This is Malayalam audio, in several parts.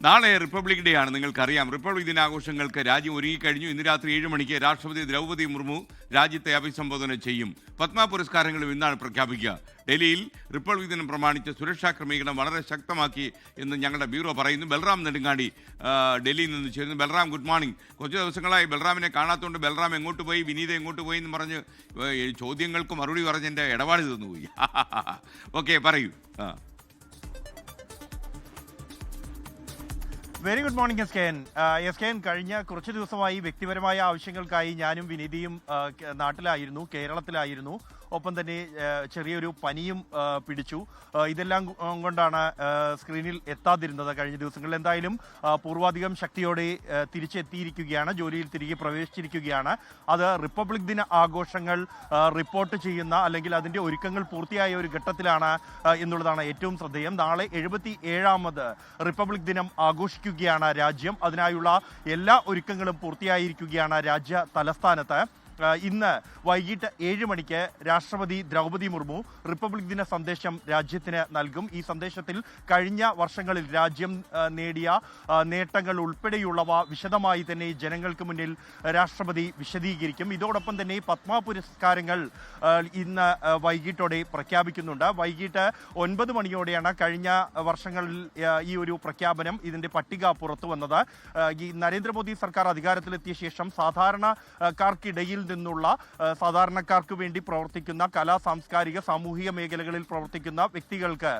നാളെ റിപ്പബ്ലിക് ഡേ ആണ് നിങ്ങൾക്കറിയാം. റിപ്പബ്ലിക് ദിനാഘോഷങ്ങൾക്ക് രാജ്യം ഒരുങ്ങിക്കഴിഞ്ഞു ഇന്ന് രാത്രി ഏഴ് മണിക്ക് രാഷ്ട്രപതി ദ്രൗപദി മുർമു രാജ്യത്തെ അഭിസംബോധന ചെയ്യും. പത്മ പുരസ്കാരങ്ങളും ഇന്നാണ് പ്രഖ്യാപിക്കുക. ഡൽഹിയിൽ റിപ്പബ്ലിക് ദിനം പ്രമാണിച്ച് സുരക്ഷാ ക്രമീകരണം വളരെ ശക്തമാക്കി എന്ന് ഞങ്ങളുടെ ബ്യൂറോ പറയുന്നു. ബൽറാം നെടുങ്ങാടി ഡൽഹിയിൽ നിന്ന് ചേരുന്നു. Balram good morning. കുറച്ച് ദിവസങ്ങളായി ബൽറാമിനെ കാണാത്തതുകൊണ്ട് ബൽറാം എങ്ങോട്ട് പോയി വിനീത എങ്ങോട്ട് പോയി എന്ന് പറഞ്ഞ് ചോദ്യങ്ങൾക്ക് മറുപടി പറഞ്ഞ് എന്റെ ഇടപാട് തന്നുപോയി ഓക്കെ പറയൂ. ആ. Very good morning S K N S K N കഴിഞ്ഞ കുറച്ച് ദിവസമായി വ്യക്തിപരമായ ആവശ്യങ്ങൾക്കായി ഞാനും വിനീതിയും നാട്ടിലായിരുന്നു കേരളത്തിലായിരുന്നു. ഒപ്പം തന്നെ ചെറിയൊരു പനിയും പിടിച്ചു. ഇതെല്ലാം കൊണ്ടാണ് സ്ക്രീനിൽ എത്താതിരുന്നത് കഴിഞ്ഞ ദിവസങ്ങളിൽ. എന്തായാലും പൂർവാധികം ശക്തിയോടെ തിരിച്ചെത്തിയിരിക്കുകയാണ്. ജോലിയിൽ തിരികെ പ്രവേശിച്ചിരിക്കുകയാണ്. അത് റിപ്പബ്ലിക് ദിന ആഘോഷങ്ങൾ റിപ്പോർട്ട് ചെയ്യുന്ന അല്ലെങ്കിൽ അതിന്റെ ഒരുക്കങ്ങൾ പൂർത്തിയായ ഒരു ഘട്ടത്തിലാണ് എന്നുള്ളതാണ് ഏറ്റവും ശ്രദ്ധേയം. നാളെ എഴുപത്തി ഏഴാമത് റിപ്പബ്ലിക് ദിനം ആഘോഷിക്കുകയാണ് രാജ്യം. അതിനായുള്ള എല്ലാ ഒരുക്കങ്ങളും പൂർത്തിയായിരിക്കുകയാണ് രാജ്യ തലസ്ഥാനത്ത്. ഇന്ന് വൈകിട്ട് ഏഴ് മണിക്ക് രാഷ്ട്രപതി ദ്രൗപദി മുർമു റിപ്പബ്ലിക് ദിന സന്ദേശം രാജ്യത്തിന് നൽകും. ഈ സന്ദേശത്തിൽ കഴിഞ്ഞ വർഷങ്ങളിൽ രാജ്യം നേടിയ നേട്ടങ്ങൾ ഉൾപ്പെടെയുള്ളവ വിശദമായി തന്നെ ജനങ്ങൾക്ക് മുന്നിൽ രാഷ്ട്രപതി വിശദീകരിക്കും. ഇതോടൊപ്പം തന്നെ പത്മ പുരസ്കാരങ്ങൾ ഇന്ന് വൈകിട്ടോടെ പ്രഖ്യാപിക്കുന്നുണ്ട്. വൈകിട്ട് ഒൻപത് മണിയോടെയാണ് കഴിഞ്ഞ വർഷങ്ങളിൽ ഈ ഒരു പ്രഖ്യാപനം ഇതിന്റെ പട്ടിക പുറത്തു വന്നത്. ഈ നരേന്ദ്രമോദി സർക്കാർ അധികാരത്തിലെത്തിയ ശേഷം സാധാരണക്കാർക്കിടയിൽ നിന്നുള്ള സാധാരണക്കാർക്ക് വേണ്ടി പ്രവർത്തിക്കുന്ന കലാ സാംസ്കാരിക സാമൂഹിക മേഖലകളിൽ പ്രവർത്തിക്കുന്ന വ്യക്തികൾക്ക്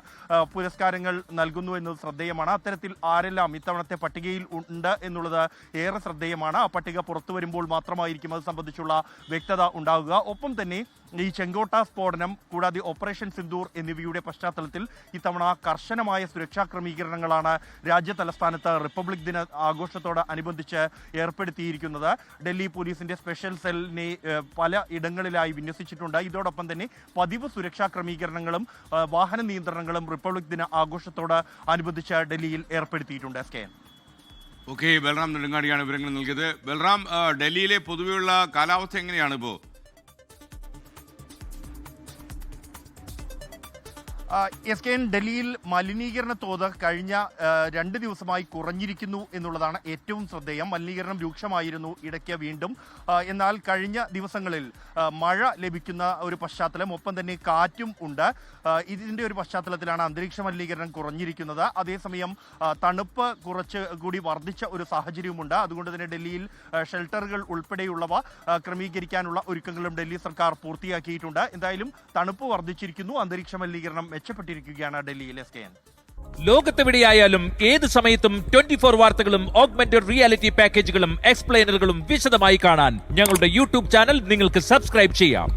പുരസ്കാരങ്ങൾ നൽകുന്നു എന്നത് ശ്രദ്ധേയമാണ്. അത്തരത്തിൽ ആരെല്ലാം ഇത്തവണത്തെ പട്ടികയിൽ ഉണ്ട് എന്നുള്ളത് ഏറെ ശ്രദ്ധേയമാണ്. ആ പട്ടിക പുറത്തു വരുമ്പോൾ മാത്രമായിരിക്കും അത് സംബന്ധിച്ചുള്ള വ്യക്തത ഉണ്ടാകുക ഒപ്പം തന്നെ ഈ ചെങ്കോട്ട സ്ഫോടനം കൂടാതെ ഓപ്പറേഷൻ സിന്ദൂർ എന്നിവയുടെ പശ്ചാത്തലത്തിൽ ഇത്തവണ കർശനമായ സുരക്ഷാ ക്രമീകരണങ്ങളാണ് രാജ്യ തലസ്ഥാനത്ത് റിപ്പബ്ലിക് ദിന ആഘോഷത്തോട് അനുബന്ധിച്ച് ഏർപ്പെടുത്തിയിരിക്കുന്നത്. ഡൽഹി പോലീസിന്റെ സ്പെഷ്യൽ സെല്ലിനെ പല ഇടങ്ങളിലായി വിന്യസിച്ചിട്ടുണ്ട്. ഇതോടൊപ്പം തന്നെ പതിവ് സുരക്ഷാ ക്രമീകരണങ്ങളും വാഹന നിയന്ത്രണങ്ങളും റിപ്പബ്ലിക് ദിന ആഘോഷത്തോട് അനുബന്ധിച്ച് ഡൽഹിയിൽ ഏർപ്പെടുത്തിയിട്ടുണ്ട്. എസ് കെ ഓക്കെ ബൽറാം നെടുങ്ങാടിയാണ് വിവരങ്ങൾ നൽകിയത്. ബൽറാം ഡൽഹിയിലെ പൊതുവെയുള്ള കാലാവസ്ഥ എങ്ങനെയാണ് ഇപ്പോൾ എസ് കെ എൻ ഡൽഹിയിൽ മലിനീകരണ തോത് കഴിഞ്ഞ രണ്ട് ദിവസമായി കുറഞ്ഞിരിക്കുന്നു എന്നുള്ളതാണ് ഏറ്റവും ശ്രദ്ധേയം. മലിനീകരണം രൂക്ഷമായിരുന്നു ഇടയ്ക്ക് വീണ്ടും. എന്നാൽ കഴിഞ്ഞ ദിവസങ്ങളിൽ മഴ ലഭിക്കുന്ന ഒരു പശ്ചാത്തലം ഒപ്പം തന്നെ കാറ്റും ഉണ്ട്. ഇതിന്റെ ഒരു പശ്ചാത്തലത്തിലാണ് അന്തരീക്ഷ മലിനീകരണം കുറഞ്ഞിരിക്കുന്നത്. അതേസമയം തണുപ്പ് കുറച്ച് കൂടി വർദ്ധിച്ച ഒരു സാഹചര്യവുമുണ്ട്. അതുകൊണ്ട് തന്നെ ഡൽഹിയിൽ ഷെൽട്ടറുകൾ ഉൾപ്പെടെയുള്ളവ ക്രമീകരിക്കാനുള്ള ഒരുക്കങ്ങളും ഡൽഹി സർക്കാർ പൂർത്തിയാക്കിയിട്ടുണ്ട്. എന്തായാലും തണുപ്പ് വർദ്ധിച്ചിരിക്കുന്നു. അന്തരീക്ഷ മലിനീകരണം മെച്ചപ്പെട്ടിരിക്കുകയാണ് കെ എൻ ലോകത്തെവിടെയായാലും ഏത് സമയത്തും ട്വന്റി ഫോർ വാർത്തകളും ഓഗ്മെന്റഡ് റിയാലിറ്റി പാക്കേജുകളും എക്സ്പ്ലെയിനറുകളും വിശദമായി കാണാൻ ഞങ്ങളുടെ യൂട്യൂബ് ചാനൽ നിങ്ങൾക്ക് സബ്സ്ക്രൈബ് ചെയ്യാം.